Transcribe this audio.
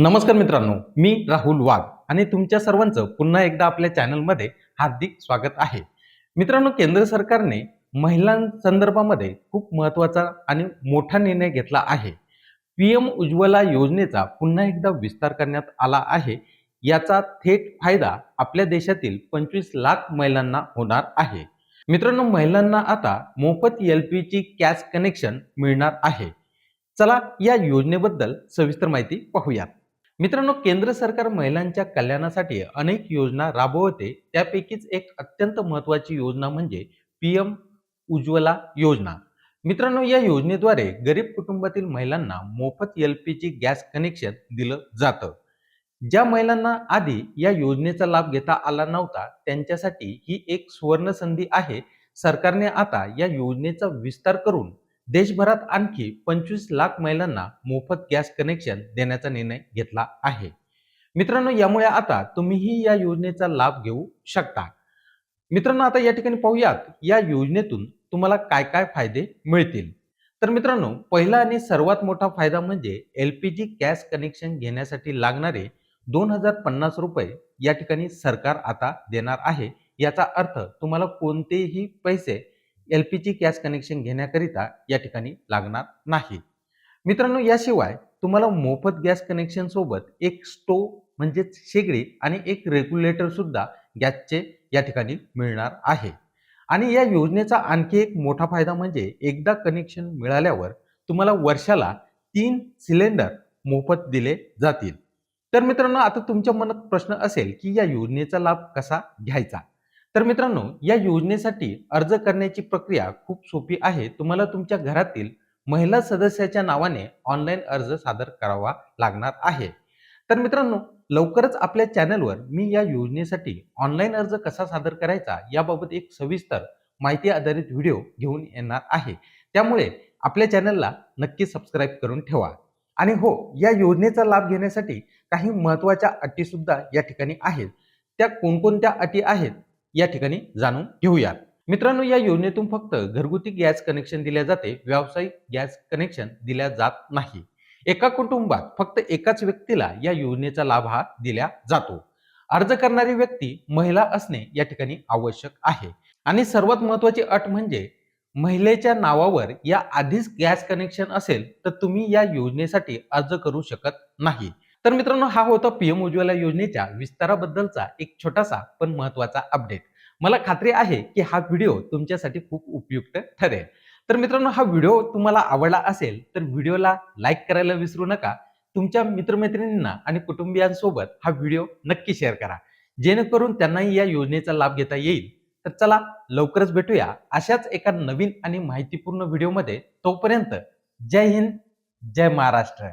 नमस्कार मित्रांनो मी राहुल वाघ आणि तुमच्या सर्वांचं पुन्हा एकदा आपल्या चॅनलमध्ये हार्दिक स्वागत आहे. मित्रांनो केंद्र सरकारने महिलांसंदर्भामध्ये खूप महत्त्वाचा आणि मोठा निर्णय घेतला आहे. पी एम उज्ज्वला योजनेचा पुन्हा एकदा विस्तार करण्यात आला आहे. याचा थेट फायदा आपल्या देशातील पंचवीस लाख महिलांना होणार आहे. मित्रांनो महिलांना आता मोफत L P G gas connection मिळणार आहे. चला या योजनेबद्दल सविस्तर माहिती पाहूयात. मित्रांनो केंद्र सरकार महिलांच्या कल्याणासाठी अनेक योजना राबवते. त्यापैकीच एक अत्यंत महत्वाची योजना म्हणजे पी एम उज्ज्वला योजना. मित्रांनो या योजनेद्वारे गरीब कुटुंबातील महिलांना मोफत L P G gas connection दिलं जातं. ज्या महिलांना आधी या योजनेचा लाभ घेता आला नव्हता त्यांच्यासाठी ही एक सुवर्ण संधी आहे. सरकारने आता या योजनेचा विस्तार करून देशभरात आणखी पंचवीस लाख महिलांना मोफत गॅस कनेक्शन देण्याचा निर्णय घेतला आहे. मित्रांनो यामुळे आता तुम्हीही या योजनेचा लाभ घेऊ शकता. मित्रांनो आता या ठिकाणी पाहूयात या योजनेतून तुम्हाला काय काय फायदे मिळतील? तर मित्रांनो पहिला आणि सर्वात मोठा फायदा म्हणजे L P G gas connection घेण्यासाठी लागणारे दोन हजार पन्नास रुपये या ठिकाणी सरकार आता देणार आहे. याचा अर्थ तुम्हाला कोणतेही पैसे L P G gas connection घेण्याकरिता या ठिकाणी लागणार नाही. मित्रांनो याशिवाय तुम्हाला मोफत गॅस कनेक्शन सोबत एक स्टोव म्हणजेच शेगडी आणि एक रेग्युलेटर सुद्धा गॅसचे या ठिकाणी मिळणार आहे. आणि या योजनेचा आणखी एक मोठा फायदा म्हणजे एकदा कनेक्शन मिळाल्यावर तुम्हाला वर्षाला तीन सिलेंडर मोफत दिले जातील. तर मित्रांनो आता तुमच्या मनात प्रश्न असेल की या योजनेचा लाभ कसा घ्यायचा? तर मित्रांनो या योजनेसाठी अर्ज करण्याची प्रक्रिया खूप सोपी आहे. तुम्हाला तुमच्या घरातील महिला सदस्याच्या नावाने ऑनलाईन अर्ज सादर करावा लागणार आहे. तर मित्रांनो लवकरच आपल्या चॅनलवर मी या योजनेसाठी ऑनलाईन अर्ज कसा सादर करायचा याबाबत एक सविस्तर माहिती आधारित व्हिडिओ घेऊन येणार आहे. त्यामुळे आपल्या चॅनलला नक्की सबस्क्राईब करून ठेवा. आणि हो या योजनेचा लाभ घेण्यासाठी काही महत्त्वाच्या अटी सुद्धा या ठिकाणी आहेत. त्या कोणकोणत्या अटी आहेत? या ठिकाणी जाणून घेऊया. मित्रांनो या योजनेतून फक्त घरगुती गॅस कनेक्शन दिल्या जाते व्यावसायिक गॅस कनेक्शन दिल्या जात नाही. एका कुटुंबात फक्त एकाच व्यक्तीला या योजनेचा लाभ हा दिला जातो. अर्ज करणारी व्यक्ती महिला असणे या ठिकाणी आवश्यक आहे. आणि सर्वात महत्वाची अट म्हणजे महिलेच्या नावावर या आधीच गॅस कनेक्शन असेल तर तुम्ही या योजनेसाठी अर्ज करू शकत नाही. तर मित्रांनो हा होता पीएम उज्ज्वला योजनेच्या विस्ताराबद्दलचा एक छोटासा पण महत्त्वाचा अपडेट मला खात्री आहे की हा व्हिडिओ तुमच्यासाठी खूप उपयुक्त ठरेल. तर मित्रांनो हा व्हिडिओ तुम्हाला आवडला असेल तर व्हिडिओला लाईक करायला विसरू नका. तुमच्या मित्रमैत्रिणींना आणि कुटुंबियांसोबत हा व्हिडिओ नक्की शेअर करा. जेणेकरून त्यांनाही या योजनेचा लाभ घेता येईल. तर चला लवकरच भेटूया अशाच एका नवीन आणि माहितीपूर्ण व्हिडिओमध्ये तोपर्यंत जय हिंद जय महाराष्ट्र.